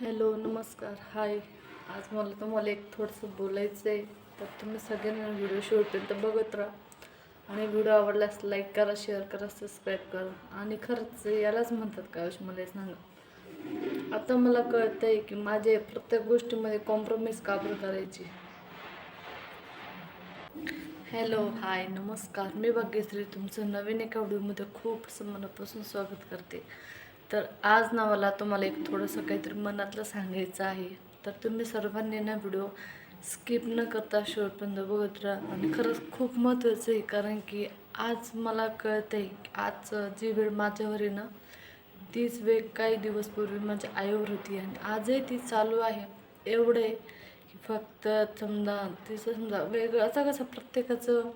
Hello नमस्कार. हाय. आज मला तुम्हाला एक थोडंसं बोलायचं आहे तर तुम्ही सगळ्यांना व्हिडिओ शेवटपर्यंत बघत राहा. आणि व्हिडिओ आवडल्यास लाईक करा शेअर करा सबस्क्राईब करा. आणि खरंच यालाच म्हणतात का मला सांगा. आता मला कळतं आहे की माझ्या प्रत्येक गोष्टीमध्ये कॉम्प्रोमाइज का बरं करायची? हॅलो हाय नमस्कार. मी भाग्यश्री तुमचं नवीन एका व्हिडिओमध्ये खूप असं मनापासून स्वागत करते. तर आज ना मला तुम्हाला एक थोडंसं काहीतरी मनातलं सांगायचं आहे. तर तुम्ही सर्वांनी ना व्हिडिओ स्किप न करता शेवटपर्यंत बघत राहा. आणि खरंच खूप महत्त्वाचं आहे कारण की आज मला कळतं आहे की आज जी वेळ माझ्यावर आहे ना तीच वेळ काही दिवसपूर्वी माझ्या आईवर होती. आणि आजही ती चालू आहे. एवढं आहे की फक्त समजा तिचं समजा वेगळं असं कसं प्रत्येकाचं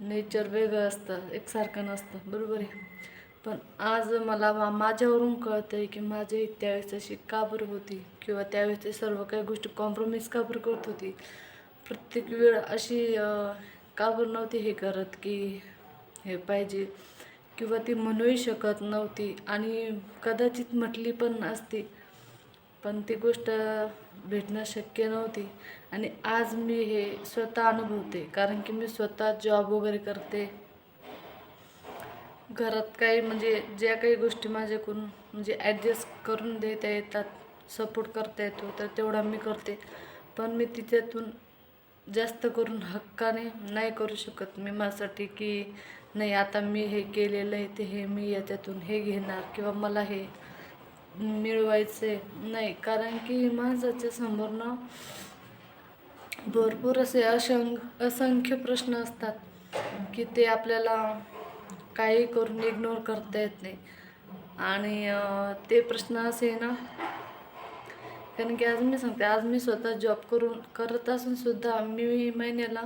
नेचर वेगळं असतं एकसारखं नसतं. बरोबर आहे? पण आज मला मा माझ्यावरून कळतं आहे की माझी त्यावेळेस अशी का बरं होती किंवा त्यावेळेस ते सर्व काही गोष्टी कॉम्प्रोमाइज का बरं करत होती. प्रत्येक वेळ अशी का बरं नव्हती हे करत की हे पाहिजे किंवा ती म्हणूही शकत नव्हती आणि कदाचित म्हटली पण असती पण ती गोष्ट भेटणं शक्य नव्हती आणि आज मी हे स्वतः अनुभवते. कारण की मी स्वतः जॉब वगैरे करते. घरात काही म्हणजे ज्या काही गोष्टी माझ्याकडून म्हणजे ॲडजस्ट करून देता येतात सपोर्ट करता येतो तर तेवढा मी करते. पण मी तिच्यातून जास्त करून हक्काने नाही करू शकत मी माझ्यासाठी की नाही आता मी हे केलेलं आहे ते हे मी याच्यातून हे घेणार किंवा मला हे मिळवायचे नाही कारण की माणसाच्या समोर ना भरपूर असे असंख्य असंख्य प्रश्न असतात की ते आपल्याला काही करून इग्नोर करता येत नाही. आणि ते प्रश्न असे आहे ना कारण की आज मी सांगते आज मी स्वतः जॉब करून करत असून सुद्धा मी महिन्याला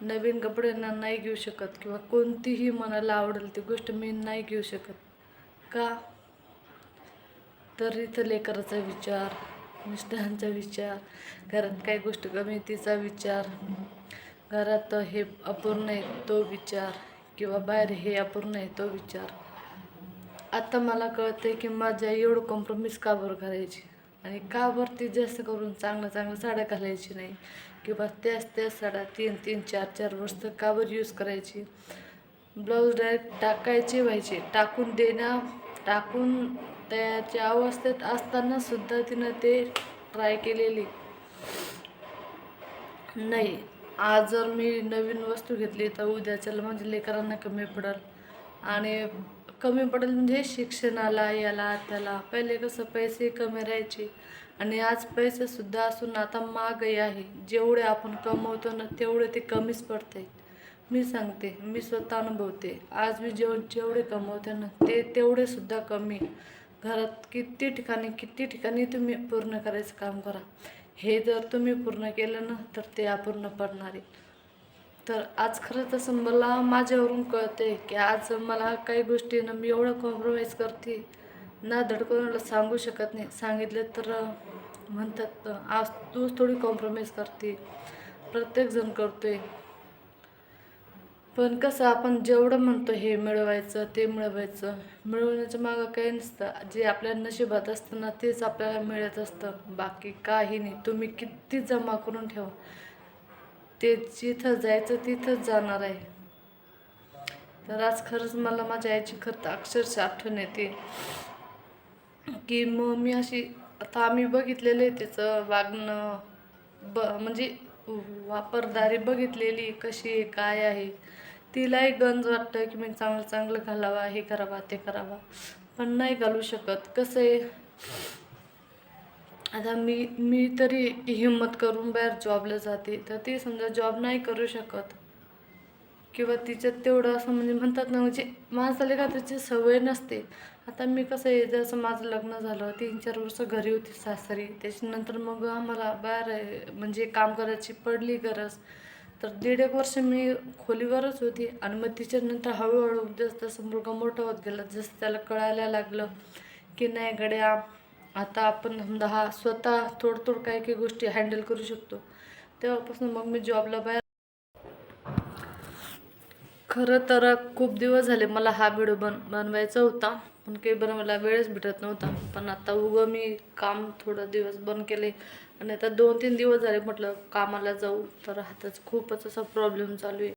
नवीन कपडे ना नाही घेऊ शकत किंवा कोणतीही मनाला आवडेल ती गोष्ट मी नाही घेऊ शकत. का? तर इथं लेकराचा विचार मिस्टरांचा विचार घरात काही गोष्ट कमी तिचा विचार घरात हे अपूर्ण आहे तो विचार. किंवा बाहेर हे अपूर्ण आहे तो विचार. आता मला कळते की माझ्या एवढं कॉम्प्रोमाइज का बरं करायची? आणि का बरं ती जास्त करून चांगलं चांगलं साड्या घालायची नाही? किंवा त्याच त्याच साड्या तीन तीन चार चार वर्ष का बरं यूज करायची? ब्लाऊज डायरेक्ट टाकायचे व्हायचे. टाकून देण्या टाकून त्याच्या अवस्थेत असताना सुद्धा तिनं ते ट्राय केलेली. नाही. आज जर मी नवीन वस्तू घेतली तर उद्याच्याला म्हणजे लेकरांना कमी पडेल. आणि कमी पडेल म्हणजे शिक्षणाला याला त्याला. पहिले कसं पैसे कमी राहायचे. आणि आज पैसेसुद्धा असून आता महागाई आहे. जेवढे आपण कमवतो ना तेवढे ते कमीच पडते. मी सांगते मी स्वतः अनुभवते. आज मी जेव जेवढे कमवते ना ते तेवढे सुद्धा कमी. घरात किती ठिकाणी किती ठिकाणी तुम्ही पूर्ण करायचं काम करा. हे जर तुम्ही पूर्ण केलं ना तर ते अपूर्ण पडणार आहे. तर आज खरं तसं मला माझ्यावरून कळते की आज मला काही गोष्टी ना मी एवढं कॉम्प्रोमाइज करते. ना धड सांगू शकत नाही. सांगितलं तर म्हणतात आज तूच थोडी कॉम्प्रोमाइज करते. प्रत्येकजण करतो आहे पण कसं आपण जेवढं म्हणतो हे मिळवायचं ते मिळवायचं मिळवण्याच्या मागं काही नसतं. जे आपल्या नशिबात असतं ना तेच आपल्याला मिळत असतं. बाकी काही नाही. तुम्ही किती जमा करून ठेवा. ते जिथं जायचं तिथंच जाणार आहे. तर आज खरंच मला माझ्या आईची खरं अक्षरशः आठवण येते. की मग मी अशी आता आम्ही बघितलेलं आहे तिचं वागणं. ब म्हणजे वापरदारी बघितलेली कशी आहे काय आहे. तिलाही गंज वाटतं की मी चांगलं चांगलं घालावा हे करावा ते करावा. पण नाही घालू शकत. कसं आहे? आता मी मी तरी हिंमत करून बाहेर जॉबला जाते. तर ती समजा जॉब नाही करू शकत. किंवा तिच्यात तेवढं असं म्हणजे म्हणतात ना म्हणजे माणसाला का त्याची सवय नसते. आता मी कसं आहे जसं माझं लग्न झालं तीन चार वर्ष घरी होती सासरी. त्याच्यानंतर मग आम्हाला बाहेर म्हणजे काम करायची पडली गरज. तर दीड एक वर्ष मी खोलीवरच होती आणि मग तिच्यानंतर हळूहळू जसं जसं मुलगा मोठा होत गेला जसं त्याला कळायला लागलं की नाही गड्या आता आपण समजा हा स्वतः थोडं थोडं काही काही गोष्टी हँडल करू शकतो. तेव्हापासून मग मी जॉबला बाहेर खरं तर खूप दिवस झाले मला हा व्हिडिओ बन बनवायचा होता. पण काही बनवायला वेळच भेटत नव्हता. पण आता उगं मी काम थोडं दिवस बंद केले. आणि आता दोन तीन दिवस झाले म्हटलं कामाला जाऊ. तर हाताचा खूपच असा प्रॉब्लेम चालू आहे.